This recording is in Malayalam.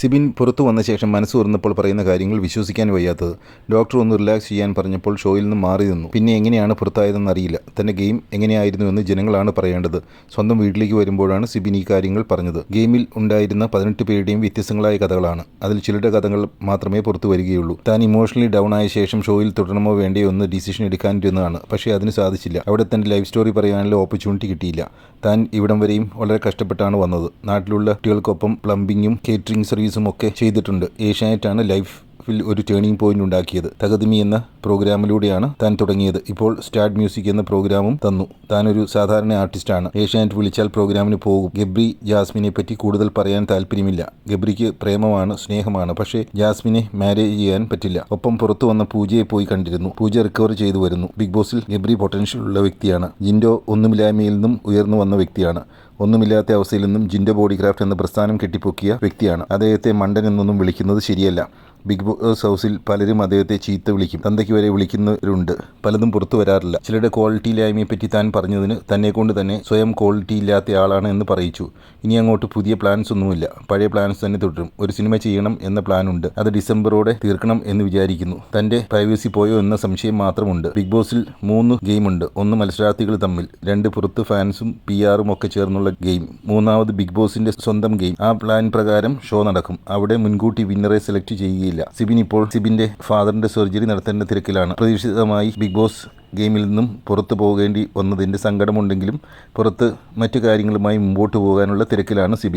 സിബിൻ പുറത്തു വന്ന ശേഷം മനസ്സ് തുറന്നപ്പോൾ പറയുന്ന കാര്യങ്ങൾ വിശ്വസിക്കാൻ വയ്യാത്തത്. ഡോക്ടർ ഒന്ന് റിലാക്സ് ചെയ്യാൻ പറഞ്ഞപ്പോൾ ഷോയിൽ നിന്ന് മാറി നിന്നു. പിന്നെ എങ്ങനെയാണ് പുറത്തായതെന്ന് അറിയില്ല. തന്റെ ഗെയിം എങ്ങനെയായിരുന്നു എന്ന് ജനങ്ങളാണ് പറയേണ്ടത്. സ്വന്തം വീട്ടിലേക്ക് വരുമ്പോഴാണ് സിബിൻ ഈ കാര്യങ്ങൾ പറഞ്ഞത്. ഗെയിമിൽ ഉണ്ടായിരുന്ന പതിനെട്ട് പേരുടെയും വ്യത്യസ്തങ്ങളായ കഥകളാണ്. അതിൽ ചിലരുടെ കഥകൾ മാത്രമേ പുറത്തു വരികയുള്ളൂ. താൻ ഇമോഷണലി ഡൗൺ ആയ ശേഷം ഷോയിൽ തുടരണമോ വേണ്ടയോ എന്ന് ഡിസിഷൻ എടുക്കാനിരുന്നതാണ്. പക്ഷേ അതിന് സാധിച്ചില്ല. അവിടെ തന്റെ ലൈഫ് സ്റ്റോറി പറയാനുള്ള ഓപ്പർച്യൂണിറ്റി കിട്ടിയില്ല. താൻ ഇവിടം വരെയും വളരെ കഷ്ടപ്പെട്ടാണ് വന്നത്. നാട്ടിലുള്ള കുട്ടികൾക്കൊപ്പം പ്ലംബിങ്ങും കേറ്ററിംഗ് സർവീസും ഒക്കെ ചെയ്തിട്ടുണ്ട്. ഏഷ്യാനെറ്റാണ് ലൈഫ് ഒരു ടേണിംഗ് പോയിന്റ് ഉണ്ടാക്കിയത്. തകതിമി എന്ന പ്രോഗ്രാമിലൂടെയാണ് താൻ തുടങ്ങിയത്. ഇപ്പോൾ സ്റ്റാർട്ട് മ്യൂസിക് എന്ന പ്രോഗ്രാമും തന്നു. താൻ ഒരു സാധാരണ ആർട്ടിസ്റ്റാണ്. ഏഷ്യാനെറ്റ് വിളിച്ചാൽ പ്രോഗ്രാമിന് പോകും. ഗബ്രി ജാസ്മിനെ പറ്റി കൂടുതൽ പറയാൻ താല്പര്യമില്ല. ഗബ്രിക്ക് പ്രേമമാണ് സ്നേഹമാണ്. പക്ഷേ ജാസ്മിനെ മാരേജ് ചെയ്യാൻ പറ്റില്ല. ഒപ്പം പുറത്തു വന്ന പൂജയെ പോയി കണ്ടിരുന്നു. പൂജ റിക്കവർ ചെയ്തു വരുന്നു. ബിഗ് ബോസിൽ ഗബ്രി പൊട്ടൻഷ്യൽ ഉള്ള വ്യക്തിയാണ്. ജിൻഡോ ഒന്നുമില്ലായ്മയിൽ നിന്നും ഉയർന്നു വന്ന വ്യക്തിയാണ്. ഒന്നുമില്ലാത്ത അവസ്ഥയിൽ നിന്നും ജിൻഡോ ബോഡിക്രാഫ്റ്റ് എന്ന പ്രസ്ഥാനം കെട്ടിപ്പൊക്കിയ വ്യക്തിയാണ്. അദ്ദേഹത്തെ മണ്ടൻ എന്നൊന്നും വിളിക്കുന്നത് ശരിയല്ല. ബിഗ് ബോസ് ഹൗസിൽ പലരും അദ്ദേഹത്തെ ചീത്ത വിളിക്കും. തന്തയ്ക്ക് വരെ വിളിക്കുന്നവരുണ്ട്. പലതും പുറത്തു വരാറില്ല. ചിലരുടെ ക്വാളിറ്റി ഇല്ലായ്മയെ പറ്റി താൻ പറഞ്ഞതിന് തന്നെ കൊണ്ട് തന്നെ സ്വയം ക്വാളിറ്റി ഇല്ലാത്ത ആളാണ് എന്ന് പറയിച്ചു. ഇനി അങ്ങോട്ട് പുതിയ പ്ലാൻസ് ഒന്നുമില്ല. പഴയ പ്ലാൻസ് തന്നെ തുടരും. ഒരു സിനിമ ചെയ്യണം എന്ന പ്ലാൻ ഉണ്ട്. അത് ഡിസംബറോടെ തീർക്കണം എന്ന് വിചാരിക്കുന്നു. തന്റെ പ്രൈവസി പോയോ എന്ന സംശയം മാത്രമുണ്ട്. ബിഗ് ബോസിൽ മൂന്ന് ഗെയിമുണ്ട് ഒന്ന് മത്സരാർത്ഥികൾ തമ്മിൽ. രണ്ട് പുറത്ത് ഫാൻസും പി ആറും ഒക്കെ ചേർന്നുള്ള ഗെയിം മൂന്നാമത് ബിഗ് ബോസിന്റെ സ്വന്തം ഗെയിം ആ പ്ലാൻ പ്രകാരം ഷോ നടക്കും. അവിടെ മുൻകൂട്ടി വിന്നറെ സെലക്ട് ചെയ്യുകയില്ല. സിബിൻ ഇപ്പോൾ സിബിന്റെ ഫാദറിന്റെ സർജറി നടത്തേണ്ട തിരക്കിലാണ്. പ്രതീക്ഷിതമായി ബിഗ് ബോസ് ഗെയിമിൽ നിന്നും പുറത്തു പോകേണ്ടി വന്നതിന്റെ സങ്കടമുണ്ടെങ്കിലും പുറത്ത് മറ്റു കാര്യങ്ങളുമായി മുമ്പോട്ട് പോകാനുള്ള തിരക്കിലാണ് സിബിൻ.